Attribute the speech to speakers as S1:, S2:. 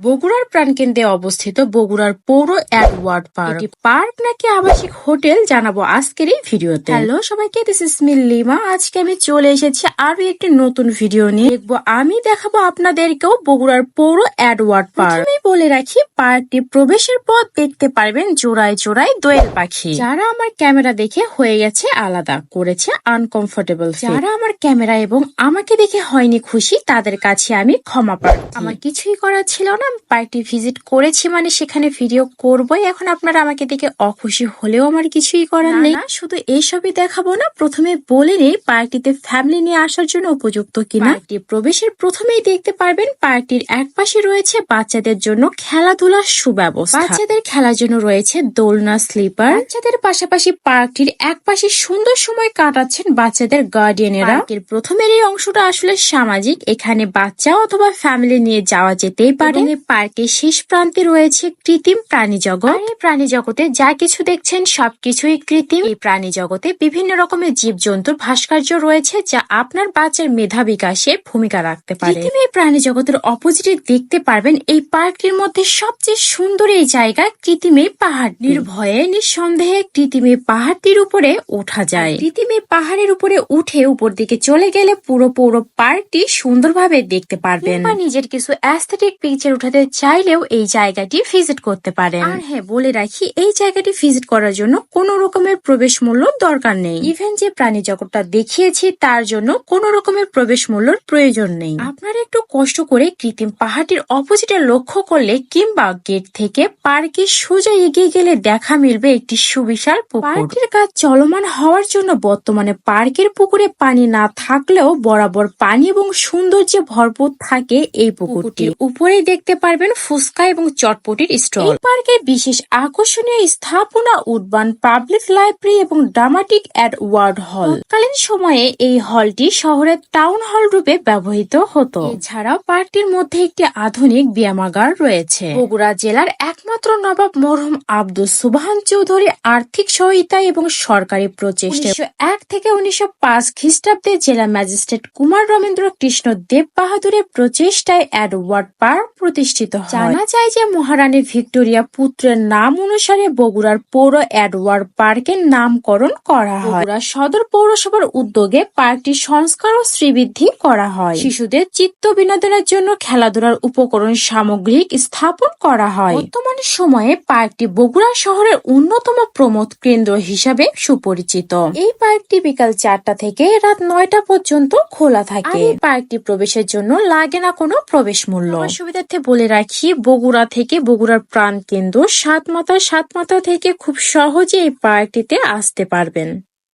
S1: বগুড়ার প্রাণকেন্দ্রে অবস্থিত বগুড়ার পৌর অ্যাডওয়ার্ড পার্ক। এটি পার্ক নাকি আবাসিক হোটেল জানাব আজকের এই ভিডিওতে। হ্যালো সবাইকে দিস ইস মিল্লিমা আজকে আমি চলে এসেছি আরও একটি নতুন ভিডিও নিয়ে। দেখব আমি দেখাবো আপনাদেরকেও বগুড়ার পৌর অ্যাডওয়ার্ড পার্ক। আমি বলে রাখি পার্কটি প্রবেশের পথ দেখতে পারবেন জোড়ায় জোড়ায় দোয়েল পাখি। যারা আমার ক্যামেরা দেখে হয়ে গেছে আলাদা করেছে আনকমফোর্টেবল যারা আমার ক্যামেরা এবং আমাকে দেখে হয়নি খুশি তাদের কাছে আমি ক্ষমা প্রার্থী। আমার কিছুই করার ছিল না। আমি পার্কটি ভিজিট করেছি মানে সেখানে ভিডিও করবই। এখন আপনারা আমাকে দেখে অখুশি হলেও আমার কিছুই করার নেই। শুধু এইসবই দেখাবো না প্রথমে বলে নেই পার্কটিতে ফ্যামিলি নিয়ে আসার জন্য উপযুক্ত কিনা। পার্কটি প্রবেশের প্রথমেই দেখতে পারবেন পার্কটির এক পাশে রয়েছে বাচ্চাদের জন্য খেলাধুলার সুব্যবস্থা। বাচ্চাদের খেলার জন্য রয়েছে দোলনা স্লিপার বাচ্চাদের পাশাপাশি পার্কটির এক পাশে সুন্দর সময় কাটাচ্ছেন বাচ্চাদের গার্ডিয়ানেরা পার্কের প্রথমের এই অংশটা আসলে সামাজিক। এখানে বাচ্চা অথবা ফ্যামিলি নিয়ে যাওয়া যেতেই পারে। এই পার্কের শেষ প্রান্তে রয়েছে কৃত্রিম প্রাণী জগৎ। এই প্রাণী জগতে যা কিছু দেখছেন, সবকিছুই কৃত্রিম। এই প্রাণী জগতে বিভিন্ন রকমের জীব জীবজন্তুর ভাস্কর্য রয়েছে, যা আপনার বাচ্চার মেধা বিকাশে ভূমিকা রাখতে পারে। এই প্রাণী জগতের অপোজিটে দেখতে পারবেন, এই পার্কটির মধ্যে সবচেয়ে সুন্দর এই জায়গা কৃত্রিম পাহাড়। নির্ভয়ে, নিঃসন্দেহে কৃত্রিম পাহাড়টির উপরে ওঠা যায়। কৃত্রিম পাহাড়ের উপরে উঠে উপর দিকে চলে গেলে পুরো পৌর পার্কটি সুন্দরভাবে দেখতে পারবেন। নিজের কিছু অ্যাস্থেটিক পিকচার উঠাতে চাইলেও এই জায়গাটি ভিজিট করতে পারেন। আর হ্যাঁ বলে রাখি এই জায়গাটি ভিজিট করার জন্য কোনো রকমের প্রবেশ মূল্য দরকার নেই। ইভেন যে প্রাণী জগৎটা দেখিয়েছি তার জন্য কোনো রকমের প্রবেশ মূল্যর প্রয়োজন নেই। আপনারা একটু কষ্ট করে কৃত্রিম পাহাড়টির অপোজিটে লক্ষ্য করলে কিংবা গেট থেকে পার্কে সোজা এগিয়ে গেলে দেখা মিলবে একটি সুবিশাল পার্কের কাজ চলমান হওয়ার জন্য বর্তমানে পার্কের পুকুরে পানি না থাকলেও বরাবর পানি এবং সৌন্দর্যে ভরপুর থাকে এই পুকুরটি। উপরেই দেখতে পারবেন ফুচকা এবং চটপটির স্টল। এই পার্কের বিশেষ আকর্ষণীয় স্থাপনা উডবান পাবলিক লাইব্রেরি এবং ড্রামাটিক অ্যাডওয়ার্ড হল। কালীন সময়ে এই হলটি শহরের টাউন হল রূপে ব্যবহৃত হতো। এছাড়াও পার্কটির মধ্যে একটি আধুনিক ব্যায়ামাগার রয়েছে। বগুড়া জেলার একমাত্র নবাব মরহুম আব্দুল সুবহান চৌধুরী আর্থিক সহায়তা এবং সরকারি প্রচেষ্টা। এক থেকে উনিশশো পাঁচ খ্রিস্টাব্দে জেলা ম্যাজিস্ট্রেট কুমার রবীন্দ্র কৃষ্ণ দেব বাহাদুরের প্রচেষ্টায় অ্যাডওয়ার্ড পার্ক প্রতিষ্ঠিত হয়। জানা যায় যে মহারানী ভিক্টোরিয়া পুত্রের নাম অনুসারে বগুড়ার পৌর অ্যাডওয়ার্ড পার্কের নামকরণ করা হয়। বগুড়া সদর পৌরসভার উদ্যোগে পার্কটি সংস্কার ও শ্রীবৃদ্ধি করা হয়। শিশুদের চিত্ত বিনোদনের জন্য খেলাধুলার উপকরণ সামগ্রিক স্থাপন করা হয়। বর্তমান সময়ে পার্কটি বগুড়া শহরের অন্যতম প্রমোদ কেন্দ্র হিসাবে সুপরিচিত। এই পার্কটি বিকাল চারটা থেকে রাত নয়টা পর্যন্ত খোলা থাকে। এই পার্কটি প্রবেশের জন্য লাগে না কোনো প্রবেশ মূল্য। সুবিধার্থে বলে রাখি, বগুড়া থেকে বগুড়ার প্রাণকেন্দ্র সাতমাথা সাত মাথা থেকে খুব সহজে এই পার্কটিতে আসতে পারবেন।